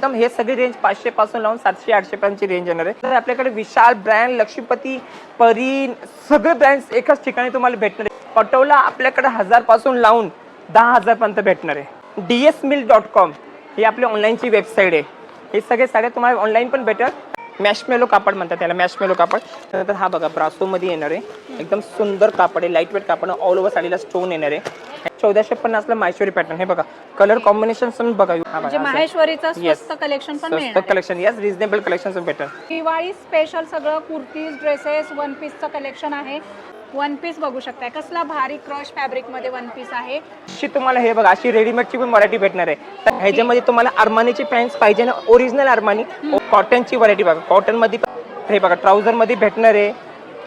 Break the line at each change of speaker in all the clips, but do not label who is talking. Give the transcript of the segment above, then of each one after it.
एकदम हे सगळी रेंज पाचशे पासून लावून सातशे आठशे पर्यंतची रेंज येणार आहे. तर आपल्याकडे विशाल ब्रँड लक्ष्मीपती परी सगळे ब्रँड्स एकाच ठिकाणी तुम्हाला भेटणार आहे. पटोला आपल्याकडे हजारपासून लावून दहा हजार पर्यंत भेटणार आहे. D S mill dot com ही आपली ऑनलाईनची वेबसाईट आहे. हे सगळे साड्या तुम्हाला ऑनलाईन पण भेटेल. मॅशमेलो कापड म्हणतात त्याला मॅशमेलो कापड. त्यानंतर हा बघा ब्रासोमध्ये येणार आहे एकदम सुंदर कापड आहे लाइट वेट कापड ऑल ओव्हर साडीला स्टोन येणार. आहे चौदाशे पन्नासला माहेश्वरी पॅटर्न हे बघा कलर कॉम्बिनेशन पण बघा.
माहेश्वरीचं. स्वस्त कलेक्शन पण
स्वस्त
मिळणार
कलेक्शन यस रिझनेबल कलेक्शन भेटेल
दिवाळी स्पेशल सगळं कुर्तीज ड्रेसेस वन पीसचं कलेक्शन आहे. वन पीस बघू शकताय. कसला भारी क्रश फॅब्रिकमध्ये वन पीस आहे.
अशी तुम्हाला हे बघा अशी रेडीमेडची पण व्हरायटी भेटणार आहे. तर ह्याच्यामध्ये तुम्हाला अरमानीची पॅन्ट पाहिजे ना ओरिजिनल अरमानी कॉटनची व्हरायटी बघा. कॉटनमध्ये हे बघा ट्राउझरमध्ये भेटणार आहे.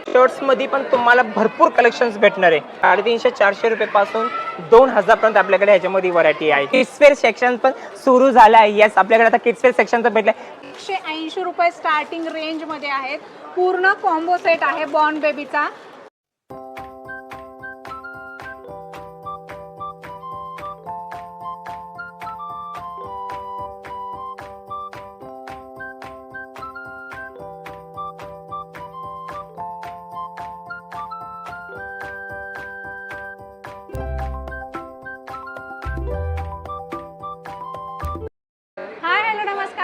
शर्ट्समध्ये पण तुम्हाला भरपूर कलेक्शन्स भेटणार आहे. साडेतीनशे चारशे रुपये पासून दोन हजार पर्यंत आपल्याकडे ह्याच्यामध्ये व्हरायटी आहे. किड्सवेअर सेक्शन पण सुरू झालं आहे. येस आपल्याकडे आता किड्सवेअर सेक्शन पण भेटलंय.
एकशे ऐंशी रुपये स्टार्टिंग रेंजमध्ये आहेत. पूर्ण कॉम्बो सेट आहे बॉर्न बेबीचा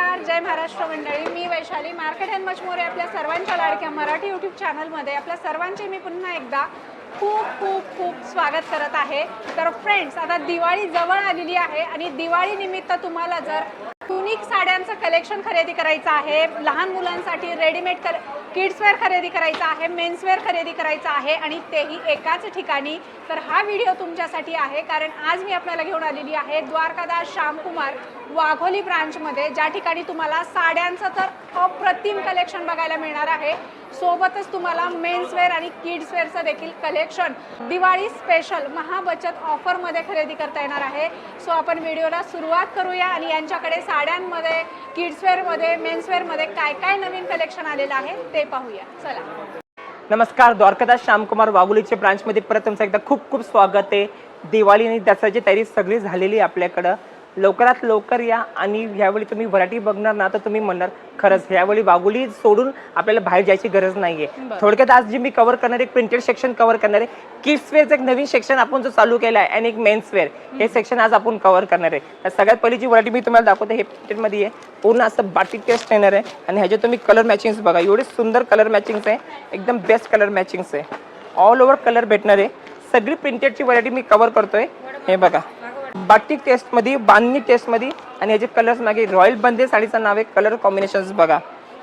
नमस्कार जय महाराष्ट्र मंडळी. मी Vaishali market and much more आपल्या सर्वांच्या लाडक्या मराठी यूट्यूब चॅनलमध्ये आपल्या सर्वांचे मी पुन्हा एकदा खूप खूप खूप स्वागत करत आहे. तर फ्रेंड्स आता दिवाळी जवळ आलेली आहे आणि दिवाळी निमित्त तुम्हाला जर युनिक साड्यांचं कलेक्शन खरेदी करायचं आहे लहान मुलांसाठी रेडीमेड कर किड्सवेअर खरेदी करायचं आहे मेन्सवेअर खरेदी करायचं आहे आणि तेही एकाच ठिकाणी तर हा व्हिडिओ तुमच्यासाठी आहे. कारण आज मी आपल्याला घेऊन आलेली आहे द्वारकादास श्यामकुमार. वाघोली ब्रांचमध्ये ज्या ठिकाणी तुम्हाला साड्यांचं तर अप्रतिम कलेक्शन बघायला मिळणार आहे. सोबतच तुम्हाला मेन्सवेअर आणि किड्सवेअरचं देखील कलेक्शन दिवाळी स्पेशल महाबचत ऑफरमध्ये खरेदी करता येणार आहे. सो आपण व्हिडिओला सुरुवात करूया आणि यांच्याकडे साड्यांमध्ये किड्सवेअरमध्ये मेन्सवेअरमध्ये काय काय नवीन कलेक्शन आलेलं आहे ते पाहूया. चला.
नमस्कार द्वारकादास श्यामकुमार वाघोलीच्या ब्रांचमध्ये परत तुमचं एकदा खूप खूप स्वागत आहे. दिवाळी आणि दसऱ्याची तयारी सगळी झालेली आहे आपल्याकडं. लवकरात लवकर या आणि ह्यावेळी तुम्ही व्हरायटी बघणार ना तर तुम्ही म्हणणार खरंच ह्यावेळी वाघोली सोडून आपल्याला बाहेर जायची गरज नाहीये. थोडक्यात आज जे मी कव्हर करणार आहे प्रिंटेड सेक्शन कव्हर करणार आहे किड्स वेअरचं एक नवीन सेक्शन आपण जो चालू केला आहे आणि एक मेन्स वेअर हे सेक्शन आज आपण कव्हर करणार आहे. तर सगळ्यात पहिली जी व्हरायटी मी तुम्हाला दाखवते हे printed मध्ये. आहे पूर्ण असं बाटिक टेस्ट येणार आहे. आणि ह्याच्यात तुम्ही कलर मॅचिंग्स बघा. एवढे सुंदर कलर मॅचिंग्स आहे. एकदम बेस्ट कलर मॅचिंग्स आहे. ऑल ओव्हर कलर भेटणार आहे. सगळी प्रिंटेडची व्हरायटी मी कव्हर करतोय. हे बघा. बाटिक टेस्टमध्ये बांधणी टेस्टमध्ये आणि ह्याचे कलर्स मागे रॉयल बंदे साडीचं नाव आहे कलर कॉम्बिनेशन्स बघा.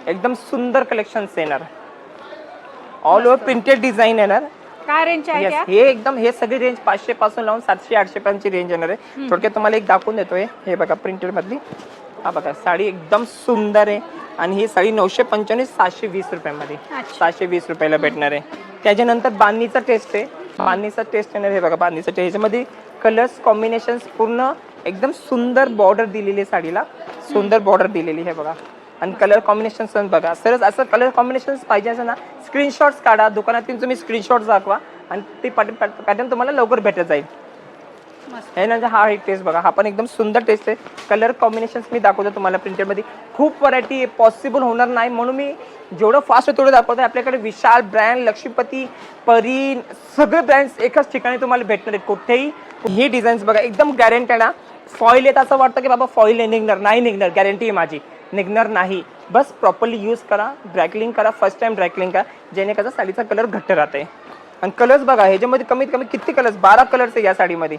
एकदम सुंदर कलेक्शन्स येणार. ऑल ओव्हर प्रिंटेड डिझाईन येणार.
काय रेंज आहे
Yes, हे एकदम हे सगळी रेंज पाचशे पासून लावून सातशे आठशे पर्यंतची रेंज येणार आहे. थोडक्यात तुम्हाला एक दाखवून देतोय. हे बघा प्रिंटेड मधली. हा बघा साडी एकदम सुंदर आहे. आणि ही साडी नऊशे पंच्याण्णव सातशे वीस रुपयामध्ये. सातशे वीस रुपयाला भेटणार आहे. त्याच्यानंतर बांधणीचा टेस्ट आहे. बांधणीचा टेस्ट येणार हे बघा बांधणीचा टेस्ट ह्याच्यामध्ये कलर्स कॉम्बिनेशन पूर्ण एकदम सुंदर बॉर्डर दिलेली आहे साडीला. सुंदर बॉर्डर दिलेली आहे बघा. आणि कलर कॉम्बिनेशन पण बघा. सरच असं कलर कॉम्बिनेशन पाहिजे असं ना स्क्रीनशॉट्स काढा. दुकानातून तुम्ही स्क्रीनशॉट दाखवा आणि ते पॅटर्न तुम्हाला लवकर भेटत जाईल.
हे म्हणजे
त्यानंतर हा एक टेस्ट बघा. हा पण एकदम सुंदर टेस्ट आहे. कलर कॉम्बिनेशन मी दाखवतो तुम्हाला प्रिंटेडमध्ये खूप व्हरायटी पॉसिबल होणार नाही. म्हणून मी जेवढं फास्ट तेवढं दाखवतो आपल्याकडे विशाल ब्रँड लक्ष्मीपती परी सगळे ब्रँड्स एकाच ठिकाणी तुम्हाला भेटणार आहेत. कुठेही. ही डिझाईन्स बघा एकदम गॅरंटेड आहे फॉईल येत असं वाटतं की बाबा फॉईल निघणार. नाही निघणार. गॅरंटी आहे माझी. निघणार नाही. बस प्रॉपरली यूज करा. ड्रायक्लिंग करा. फर्स्ट टाइम ड्रायक्लिंग करा. जेणे कसं साडीचा कलर घट्ट राहते आणि कलर्स बघा ह्याच्यामध्ये कमीत कमी किती कलर्स बारा कलर्स आहे या साडीमध्ये.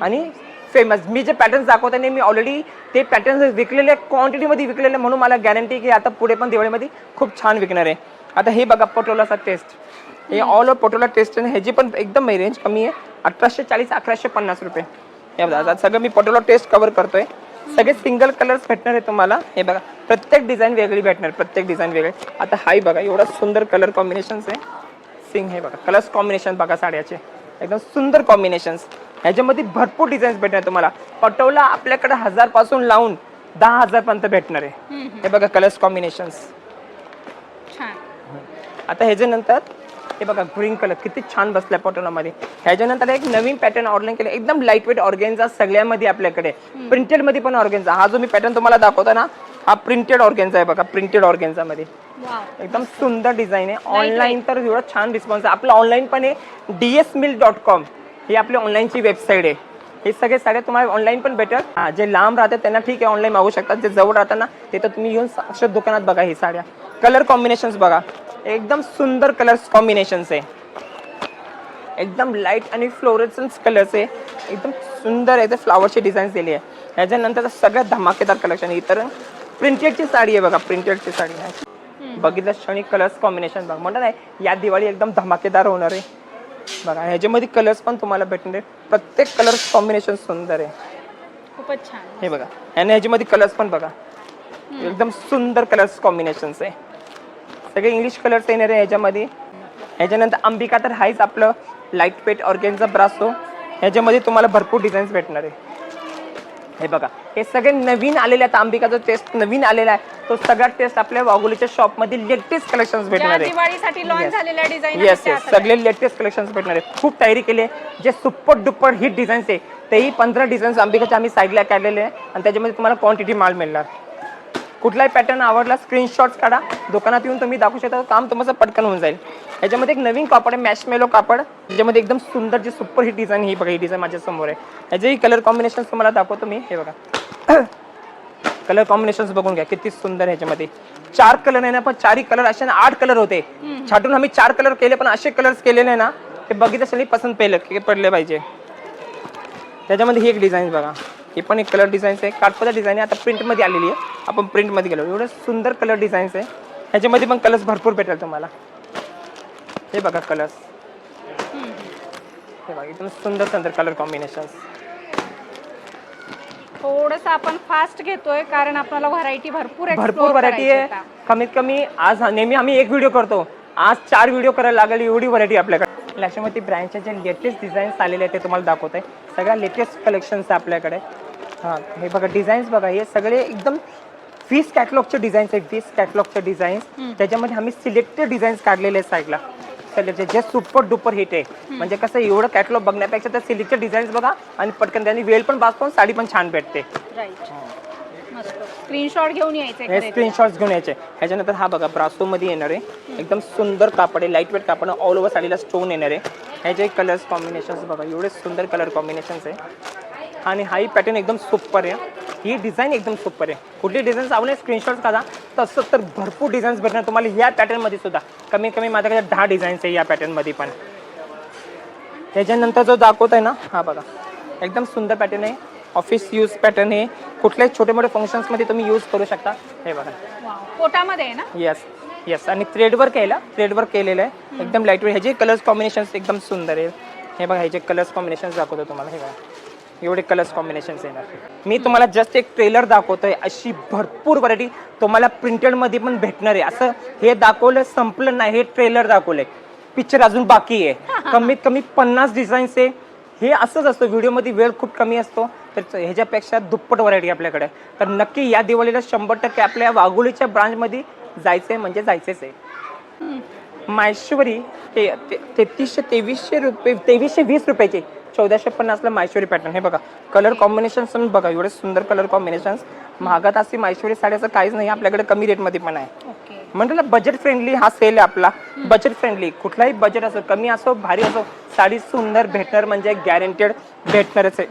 आणि फेमस मी जे पॅटर्न्स दाखवते ना मी ऑलरेडी ते पॅटर्न्स विकलेले क्वांटिटीमध्ये विकलेले म्हणून मला गॅरंटी की आता पुढे पण दिवाळीमध्ये खूप छान विकणार आहे. आता हे बघा पटोलाचा टेस्ट हे ऑल ओव्हर पटोला टेस्ट आहे ह्याची पण एकदम रेंज कमी आहे. अठराशे चाळीस अकराशे पन्नास रुपये. हे बघा सगळं मी पटोला टेस्ट कव्हर करतोय. सगळे सिंगल कलर्स भेटणार आहे तुम्हाला. हे बघा प्रत्येक डिझाईन वेगळी भेटणार प्रत्येक डिझाईन वेगळे. आता हाय बघा एवढा सुंदर कलर कॉम्बिनेशन्स आहे. सिंग हे बघा कलर्स कॉम्बिनेशन बघा साड्याचे. एकदम सुंदर कॉम्बिनेशन्स ह्याच्यामध्ये भरपूर डिझाईन्स भेटणार तुम्हाला. पटोला आपल्याकडे हजारपासून लावून दहा हजार पर्यंत भेटणार आहे. हे बघा कलर्स कॉम्बिनेशन्स आता ह्याच्यानंतर हे बघा ग्रीन कलर किती छान बसलाय पटोलामध्ये. ह्याच्यानंतर एक नवीन पॅटर्न ऑर्डर केलं एकदम लाइट वेट ऑर्गेन्झा सगळ्यामध्ये आपल्याकडे. प्रिंटेडमध्ये पण ऑर्गेन्झा हा जो मी पॅटर्न तुम्हाला दाखवतो ना हा प्रिंटेड ऑर्गेन्झा आहे बघा प्रिंटेड ऑर्गेन्झा मध्ये.
वाव
एकदम सुंदर डिझाईन आहे. ऑनलाईन तर एवढं छान रिस्पॉन्स आहे. आपलं ऑनलाईन पण आहे. D S mill dot com ही आपली ऑनलाईनची वेबसाईट आहे. हे सगळे साड्या तुम्हाला ऑनलाईन पण भेटेल. हा, जे लांब राहतात त्यांना ठीक आहे ऑनलाईन मागू शकतात. जे जवळ राहतात ना ते तर तुम्ही येऊन साक्षात दुकानात बघा ही साड्या. कलर कॉम्बिनेशन्स बघा. एकदम सुंदर कलर्स कॉम्बिनेशन्स आहे. एकदम लाइट आणि फ्लोरेसन्स कलर्स आहे. एकदम सुंदर आहे. ते फ्लावरची डिझाईन्स दिली आहे. याच्यानंतर सगळ्यात धमाकेदार कलेक्शन आहे. इतर प्रिंटेडची साडी आहे बघा. प्रिंटेडची साडी आहे. बघितलं क्षणी कलर्स कॉम्बिनेशन बघा. म्हणतात नाही या दिवाळी एकदम धमाकेदार होणार आहे. बघा ह्याच्यामध्ये कलर्स पण तुम्हाला भेटणार आहे प्रत्येक कलर्स कॉम्बिनेशन सुंदर आहे.
खूपच छान.
हे बघा. आणि ह्याच्यामध्ये कलर्स पण बघा. एकदम सुंदर कलर्स कॉम्बिनेशन्स आहे. सगळे इंग्लिश कलर्स येणार आहे ह्याच्यामध्ये. ह्याच्यानंतर अंबिका तर हायच आपलं लाइट पेट ऑर्गेनचा ब्रासो ह्याच्यामध्ये तुम्हाला भरपूर डिझाईन्स भेटणार आहे. हे बघा हे सगळे नवीन आलेले आहेत. अंबिकाचा टेस्ट नवीन आलेला आहे. तो सगळा टेस्ट आपल्या वाघोलीच्या शॉपमध्ये लेटेस्ट कलेक्शन्स भेटणार आहे.
दिवाळीसाठी लॉन्च झालेल्या डिझाईन
येस येस सगळे लेटेस्ट कलेक्शन्स भेटणार आहे खूप तयारी केली आहे. जे सुपर डुपर हिट डिझाईन्स आहे तेही पंधरा डिझाईन्स अंबिकाच्या आम्ही साईडला काढलेले आहे. आणि त्याच्यामध्ये तुम्हाला क्वांटिटी माल मिळणार. कुठलाही पॅटर्न आवडला स्क्रीनशॉट्स काढा. दुकानात येऊन तुम्ही दाखवू शकता काम तुमचं पटकन होऊन जाईल. याच्यामध्ये एक नवीन कापड आहे मॅशमेलो कापड. त्याच्यामध्ये एकदम सुंदर जी सुपर हिट डिझाईन ही बघा ही डिझाईन माझ्यासमोर आहे. ह्याचे कलर कॉम्बिनेशन तुम्हाला दाखवतो मी. हे बघा. कलर कॉम्बिनेशन बघून घ्या किती सुंदर आहे ह्याच्यामध्ये चार कलर आहे ना पण चारही कलर असे ना आठ कलर होते. छाटून आम्ही चार कलर केले पण असे कलर्स केलेले ना ते बघितलं असेल पसंत की पडले पाहिजे. त्याच्यामध्ये ही एक डिझाईन बघा. ही पण एक कलर डिझाईन्स आहे. काठपदा डिझाईन आहे. आता प्रिंटमध्ये आलेली आहे. आपण प्रिंटमध्ये गेलो. एवढं सुंदर कलर डिझाईन्स आहे. ह्याच्यामध्ये पण कलर्स भरपूर भेटेल तुम्हाला. हे बघा कलर्स हे बघा एकदम सुंदर सुंदर कलर कॉम्बिनेशन्स
थोडस आपण फास्ट घेतोय कारण आपल्याला व्हरायटी भरपूर
भरपूर व्हरायटी आहे. कमीत कमी आज नेहमी आम्ही एक व्हिडिओ करतो. आज चार व्हिडिओ करायला लागेल एवढी व्हरायटी आपल्याकडे. लक्ष्मती ब्रँडच्या जे लेटेस्ट डिझाईन्स आलेले आहेत ते तुम्हाला दाखवत आहे सगळ्या लेटेस्ट कलेक्शन्स आहे आपल्याकडे. हां हे बघा डिझाईन्स बघा हे सगळे एकदम वीस कॅटलॉगचे डिझाईन्स आहेत वीस कॅटलॉगचे डिझाईन्स त्याच्यामध्ये आम्ही सिलेक्टेड डिझाईन्स काढलेले आहेत साईडला सिलेक्टेड जे सुपर डुपर हिट आहे. म्हणजे कसं एवढं कॅटलॉग बघण्यापेक्षा तर सिलेक्टेड डिझाईन्स बघा आणि पटकन त्यांनी वेळ पण वाचतो साडी पण छान भेटते.
स्क्रीनशॉट घेऊन यायचे खरेदीला.
स्क्रीनशॉट्स घेऊन यायचे. ह्याच्यानंतर हा बघा ब्रासो मध्ये येणार आहे. एकदम सुंदर कापड आहे लाइट वेट कापड. ऑल ओव्हर साडीला स्टोन येणार आहे. ह्याचे कलर्स कॉम्बिनेशन्स बघा एवढे सुंदर कलर कॉम्बिनेशन्स आहे. आणि हाही पॅटर्न एकदम सुपर आहे. ही डिझाईन एकदम सुपर आहे. कुठली डिझाईन्स आवडले स्क्रीनशॉट्स काढा. तसं तर भरपूर डिझाईन्स भेटणार तुम्हाला ह्या पॅटर्नमध्ये सुद्धा. कमीत कमी माझ्याकडे दहा डिझाईन्स आहे या पॅटर्नमध्ये पण. त्याच्यानंतर जो दाखवत आहे ना हा बघा. एकदम सुंदर पॅटर्न आहे. ऑफिस यूज पॅटर्न आहे. कुठल्याही छोटे मोठे फंक्शन्समध्ये तुम्ही यूज करू शकता. हे बघा.
Wow. कोटामध्ये आहे ना?
येस येस आणि थ्रेड वर्क केला थ्रेड वर्क केलेलं आहे. एकदम लाइट वेट ह्याचे कलर्स कॉम्बिनेशन्स एकदम सुंदर आहे हे बघा ह्याचे कलर्स कॉम्बिनेशन्स दाखवतो तुम्हाला. हे बघा. एवढे कलर्स कॉम्बिनेशन्स येणार. मी तुम्हाला जस्ट एक ट्रेलर दाखवतोय अशी भरपूर व्हरायटी तुम्हाला प्रिंटेडमध्ये पण भेटणार आहे. असं हे दाखवलं संपलं नाही हे ट्रेलर दाखवलंय. पिक्चर अजून बाकी आहे. कमीत कमी पन्नास डिझाईन्स आहे. हे असंच असतं व्हिडिओमध्ये वेळ खूप कमी असतो. तर ह्याच्यापेक्षा दुप्पट व्हरायटी आपल्याकडे आहे. तर नक्की या दिवाळीला शंभर टक्के आपल्या वाघोलीच्या ब्रांचमध्ये जायचंय म्हणजे जायचंच आहे. माहेश्वरी ते ते- तेहतीसशे तेवीसशे रुपये तेवीसशे वीस रुपयाचे. चौदाशे पन्नासला माहेश्वरी पॅटर्न हे बघा कलर कॉम्बिनेशन्स पण बघा एवढे सुंदर कलर कॉम्बिनेशन्स महागात अशी माहेश्वरी साड्याचं काहीच नाही आपल्याकडे कमी रेटमध्ये पण आहे. ना बजेट फ्रेंडली हा सेल आहे आपला. बजेट फ्रेंडली कुठलाही बजेट असो कमी असो भारी असो साडी सुंदर भेटणार म्हणजे गॅरंटेड भेटणारच आहे.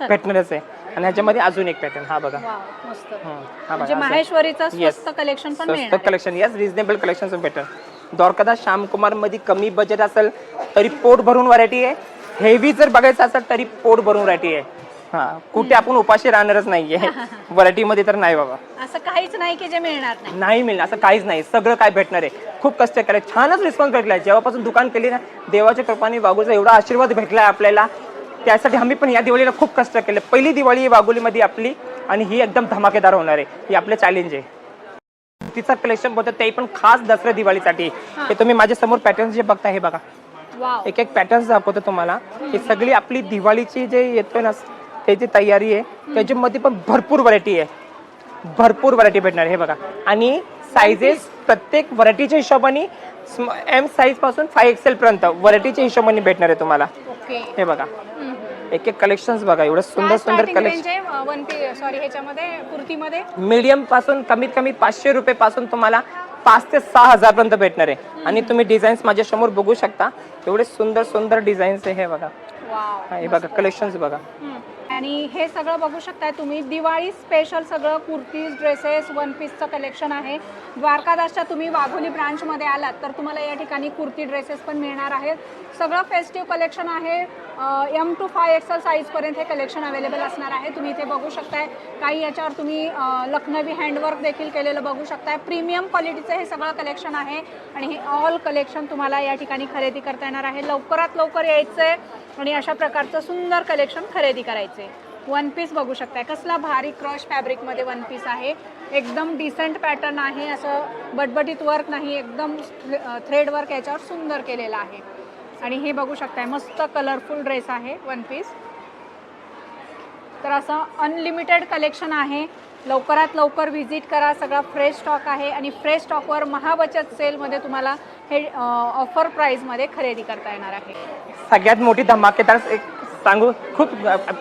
भेटणारच आहे. आणि ह्याच्यामध्ये अजून एक पॅटर्न हा बघा. हा
म्हणजे
असं.
माहेश्वरीचं. स्वस्त कलेक्शन
स्वस्त कलेक्शन यस रिझनेबल कलेक्शन भेटेल द्वारकादास श्यामकुमारमध्ये कमी बजेट असेल तरी पोट भरून व्हरायटी आहे. हेवी जर बघायचं असेल तरी पोट भरून व्हरायटी आहे. हा कुठे आपण उपाशी राहणारच नाहीये. व्हरायटी मध्ये तर नाही बाबा.
असं काहीच नाही की जे मिळणार नाही.
नाही मिळणार असं काहीच नाही. सगळं काय भेटणार आहे. खूप कष्ट केले छानच रिस्पॉन्स भेटलाय. जेव्हापासून दुकान केली ना देवाच्या कृपाने वाघूचा एवढा आशीर्वाद भेटलाय आपल्याला. त्यासाठी आम्ही पण या दिवाळीला खूप कष्ट केले. पहिली दिवाळी आहे वाघोलीमध्ये आपली आणि ही एकदम धमाकेदार होणार आहे. ही आपलं चॅलेंज आहे. तिचा कलेक्शन बोलतो ते पण खास दसऱ्या दिवाळीसाठी. हे. तुम्ही माझ्यासमोर पॅटर्न जे बघता हे बघा. एक एक पॅटर्न्स दाखवतो तुम्हाला. ही सगळी आपली दिवाळीची जे येतोय ना त्याची तयारी आहे त्याच्यामध्ये पण भरपूर व्हरायटी आहे. भरपूर व्हरायटी भेटणार हे बघा. आणि साईजेस प्रत्येक व्हरायटीच्या हिशोबाने एम साईजपासून फाय एक्सेल पर्यंत व्हरायटीच्या हिशोबाने भेटणार आहे तुम्हाला. हे बघा. एक एक कलेक्शन बघा एवढं सुंदर सुंदर कलेक्शन
सॉरी ह्याच्यामध्ये कुर्तीमध्ये?
मीडियमपासून कमीत कमी पाचशे रुपये पासून तुम्हाला पाच ते सहा हजार पर्यंत भेटणार आहे. आणि तुम्ही डिझाईन्स माझ्यासमोर बघू शकता. एवढे सुंदर सुंदर डिझाईन्स आहे हे बघा. हा, बघा कलेक्शन्स बघा.
आणि हे सगळं बघू शकताय तुम्ही. दिवाळी स्पेशल सगळं कुर्तीज ड्रेसेस वन पीसचं कलेक्शन आहे. द्वारकादासच्या तुम्ही वाघोली ब्रांचमध्ये आलात तर तुम्हाला या ठिकाणी कुर्ती ड्रेसेस पण मिळणार आहेत. सगळं फेस्टिव्ह कलेक्शन आहे. एम टू फाय एक्सल साईजपर्यंत हे कलेक्शन अवेलेबल असणार आहे. तुम्ही इथे बघू शकताय. काही याच्यावर तुम्ही लखनवी हँडवर्क देखील केलेलं बघू शकताय. प्रीमियम क्वालिटीचं हे सगळं कलेक्शन आहे. आणि हे ऑल कलेक्शन तुम्हाला या ठिकाणी खरेदी करता येणार आहे. लवकरात लवकर यायचं आहे आणि अशा प्रकारचं सुंदर कलेक्शन खरेदी करायचे वन पीस बघू शकताय. कसला भारी क्रॉश फॅब्रिकमध्ये वन पीस आहे. एकदम डिसेंट पॅटर्न आहे. असं बटबटीत वर्क नाही. एकदम थ्रेड वर्क याच्यावर सुंदर केलेलं आहे. आणि हे बघू शकताय. मस्त कलरफुल ड्रेस आहे वन पीस तर असं अनलिमिटेड कलेक्शन आहे. लवकरात लवकर व्हिजिट करा. सगळा फ्रेश स्टॉक आहे. आणि फ्रेश स्टॉकवर महाबचत सेलमध्ये तुम्हाला हे ऑफर प्राईजमध्ये खरेदी करता येणार आहे.
सगळ्यात मोठी धमाकेदार एक सांगू? खूप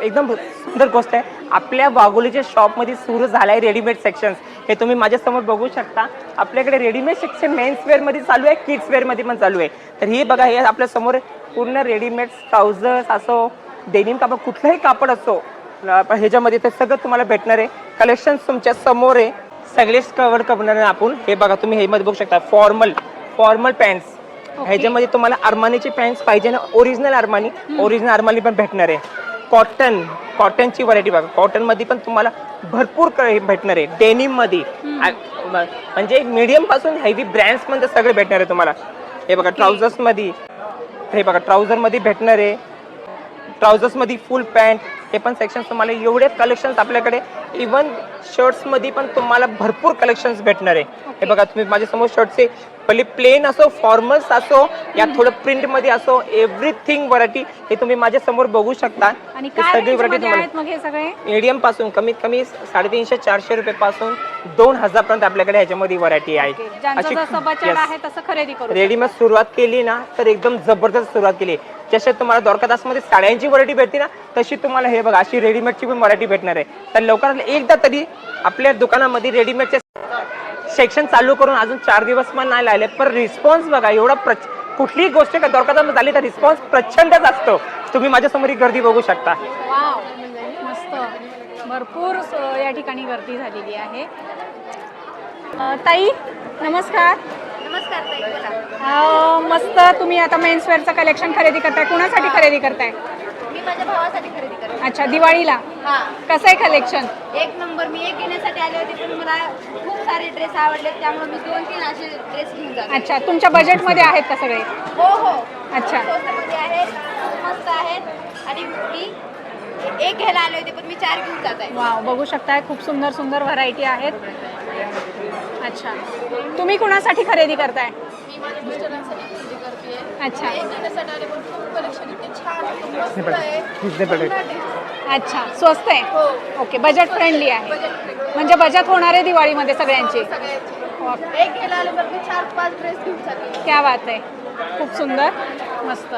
एकदम सुंदर गोष्ट आहे. आपल्या वाघोलीच्या शॉपमध्ये सुरू झालं आहे रेडीमेड सेक्शन्स हे तुम्ही माझ्यासमोर बघू शकता. आपल्याकडे रेडीमेड सेक्शन मेन्स वेअरमध्ये चालू आहे किड्स वेअरमध्ये पण चालू आहे. तर हे बघा हे आपल्यासमोर पूर्ण रेडीमेड ट्राउझर्स असो डेनिम कापड कुठलंही कापड असो ह्याच्यामध्ये ते सगळं तुम्हाला भेटणार आहे. कलेक्शन तुमच्यासमोर आहे. सगळेच कवर करणार आहे आपण. हे बघा तुम्ही हे मध्ये बघू शकता. फॉर्मल फॉर्मल पॅन्ट्स ह्याच्यामध्ये तुम्हाला अरमानीची पॅन्ट्स पाहिजे ना ओरिजिनल अरमानी. ओरिजिनल अरमानी पण भेटणार आहे. कॉटन कॉटनची व्हरायटी बघा. कॉटनमध्ये पण तुम्हाला भरपूर भेटणार आहे. डेनिममध्ये. म्हणजे मीडियमपासून हेवी ब्रँड्समध्ये सगळे भेटणार आहे तुम्हाला. हे बघा ट्राउझर्समध्ये. हे बघा ट्राउझरमध्ये भेटणार आहे. ट्राउझर्समध्ये फुल पॅन्ट हे पण सेक्शन तुम्हाला एवढे कलेक्शन्स आपल्याकडे. इवन शर्ट्समध्ये पण तुम्हाला भरपूर कलेक्शन्स भेटणार आहे. हे बघा तुम्ही माझ्यासमोर शर्टचे पहिले प्लेन असो फॉर्मल्स असो या थोडं प्रिंटमध्ये असो एव्हरीथिंग व्हरायटी हे तुम्ही माझ्यासमोर बघू शकता.
आणि
हे
काय
सगळी
range
व्हरायटी
मध्ये
तुम्हाला
आहेत मग हे सगळे?
मीडियमपासून कमीत कमी साडेतीनशे चारशे रुपये पासून दोन हजार पर्यंत आपल्याकडे ह्याच्यामध्ये व्हरायटी आहे.
ज्यांचं
अशी-
जसं बजेट
Yes.
आहे तसं खरेदी करू
रेडीमेड सुरुवात केली ना तर एकदम जबरदस्त सुरुवात केली. जसे तुम्हाला द्वारकादासमध्ये साड्यांची व्हरायटी भेटते ना तशी तुम्हाला हे बघा अशी रेडीमेडची पण व्हरायटी भेटणार आहे. तर लवकरात एकदा तरी आपल्या दुकानामध्ये रेडीमेडचे सेक्शन चालू करून अजून चार दिवस पण नाही लागले पण रिस्पॉन्स बघा एवढा प्रच कुठलीही गोष्ट का द्वारकादामध्ये झाली तर रिस्पॉन्स प्रचंडच असतो. तुम्ही माझ्यासमोर ही गर्दी बघू शकता.
वाव मस्त. भरपूर या ठिकाणी गर्दी झालेली आहे. ताई नमस्कार.
नमस्कार ताई बोला.
अ, मस्त तुम्ही आता मेन्सवेअरचं कलेक्शन खरेदी करताय. कुणासाठी खरेदी करताय?
माझ्या भावासाठी खरेदी करते
अच्छा दिवाळीला?
हा.
कसं आहे कलेक्शन
एक नंबर मी एक घेण्यासाठी आले होते पण मला खूप सारे ड्रेस आवडले त्यामुळे मी दोन तीन असे ड्रेस घेऊन जाते.
अच्छा तुमच्या बजेटमध्ये आहेत का सगळे?
हो हो.
अच्छा.
स्वस्तामध्ये आहेत खूप मस्त आहेत. आणि मी एक घ्यायला आले होते पण मी चार घेऊन जात आहे.
वाव बघू शकताय खूप सुंदर सुंदर व्हरायटी आहेत. अच्छा. तुम्ही कुणासाठी खरेदी करताय?
मी माझ्या मिस्टरांसाठी खरेदी करते
अच्छा.
एक घेण्यासाठी आले पण खूप
अच्छा स्वस्त आहे.
हो.
ओके बजेट फ्रेंडली आहे.
बजेट.
म्हणजे बचत होणार आहे दिवाळीमध्ये सगळ्यांची.
सगळ्यांची. एक घ्यायला आले तर मी चार पाच ड्रेस घेऊन जाते
क्या बात आहे. खूप सुंदर. मस्त.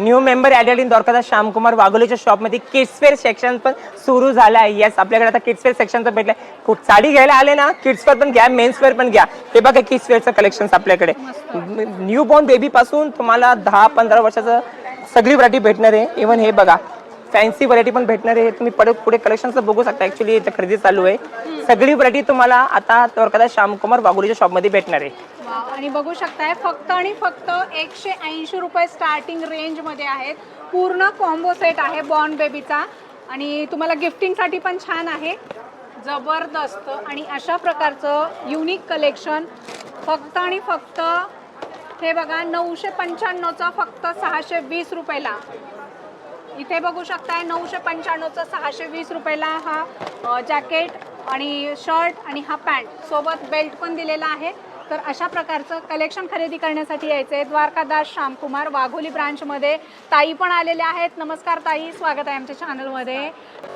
New member added in Dwarkadas Shyamkumar वाघोलीच्या शॉपमध्ये किड्सवेअर सेक्शन पण सुरू झालं आहे. येस आपल्याकडे आता किड्सवेअर सेक्शन तर भेटलंय. खूप साडी घ्यायला आले ना किड्सवेअर पण घ्या मेन्सवेअर पण घ्या. हे बघा किड्सवेअरचं कलेक्शन आपल्याकडे. न्यू बॉर्न बेबी पासून तुम्हाला दहा पंधरा वर्षाचं सगळी व्हरायटी भेटणार आहे. इव्हन हे बघा फॅन्सी व्हरायटी पण भेटणार आहे. तुम्ही पडे पुढे कलेक्शनचं बघू शकता. ऍक्च्युली इथं खरेदी चालू आहे. सगळी व्हरायटी तुम्हाला आता द्वारकादास श्यामकुमार वागुलीच्या शॉपमध्ये भेटणार आहे.
आणि बघू शकताय फक्त आणि फक्त एकशे ऐंशी रुपये स्टार्टिंग रेंजमध्ये आहेत. पूर्ण कॉम्बो सेट आहे बॉर्न बेबीचा आणि तुम्हाला गिफ्टिंगसाठी पण छान आहे. जबरदस्त. आणि अशा प्रकारचं युनिक कलेक्शन फक्त आणि फक्त हे बघा नऊशे पंच्याण्णवचा फक्त सहाशे वीस रुपयाला. इथे बघू शकताय नऊशे पंच्याण्णवचं सहाशे वीस रुपयाला हा जॅकेट आणि शर्ट आणि हा पॅन्ट सोबत बेल्ट पण दिलेला आहे. तर अशा प्रकारचं कलेक्शन खरेदी करण्यासाठी यायचं आहे द्वारकादास श्यामकुमार वाघोली ब्रांचमध्ये ताई पण आलेल्या आहेत. नमस्कार ताई स्वागत आहे आमच्या चॅनलमध्ये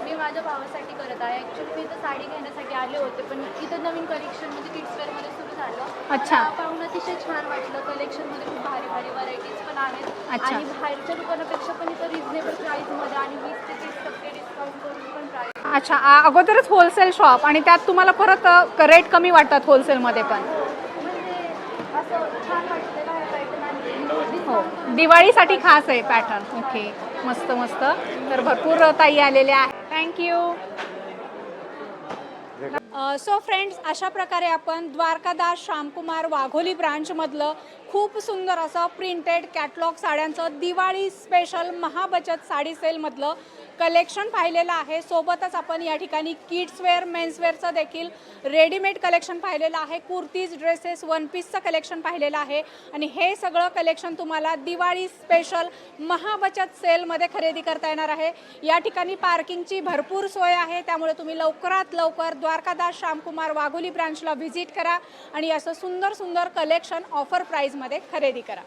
मी माझ्या भावासाठी करत आहे. ॲक्च्युली मी इथं साडी घेण्यासाठी आले होते पण इथं नवीन कलेक्शन म्हणजे किड्स
अच्छा.
पाहून अतिशय छान वाटलं. कलेक्शनमध्ये खूप भारी भारी व्हरायटीज पण आहेत. आणि बाहेरच्या दुकानापेक्षा पण इथं रिझनेबल प्राईसमध्ये आणि वीस ते तीस टक्के डिस्काउंट करून पण प्राईस
अच्छा आ- अगोदरच होलसेल शॉप आणि त्यात तुम्हाला परत रेट कमी वाटतात होलसेलमध्ये पण.
म्हणजे असं छान वाटतं ना पॅटर्न आणि
हो. दिवाळीसाठी खास आहे. पॅटर्न ओके मस्त मस्त. तर भरपूर ताई आलेल्या आहेत. थँक्यू सो फ्रेंड्स अशा प्रकारे आपण द्वारकादास श्यामकुमार वाघोली ब्रांचमधलं खूप सुंदर असं प्रिंटेड कॅटलॉग साड्यांचं दिवाळी स्पेशल महाबचत साडी सेलमधलं कलेक्शन पाहिलेलं आहे. सोबतच आपण या ठिकाणी किड्सवेअर मेन्सवेअरचं देखील रेडीमेड कलेक्शन पाहिलेलं आहे. कुर्तीज ड्रेसेस वन पीसचं कलेक्शन पाहिलेलं आहे. आणि हे सगळं कलेक्शन तुम्हाला दिवाळी स्पेशल महाबचत सेलमध्ये खरेदी करता येणार आहे. या ठिकाणी पार्किंगची भरपूर सोय आहे. त्यामुळे तुम्ही लवकरात लवकर द्वारकादास श्यामकुमार वाघोली ब्रांचला व्हिजिट करा आणि असं सुंदर सुंदर कलेक्शन ऑफर प्राईजमध्ये खरेदी करा.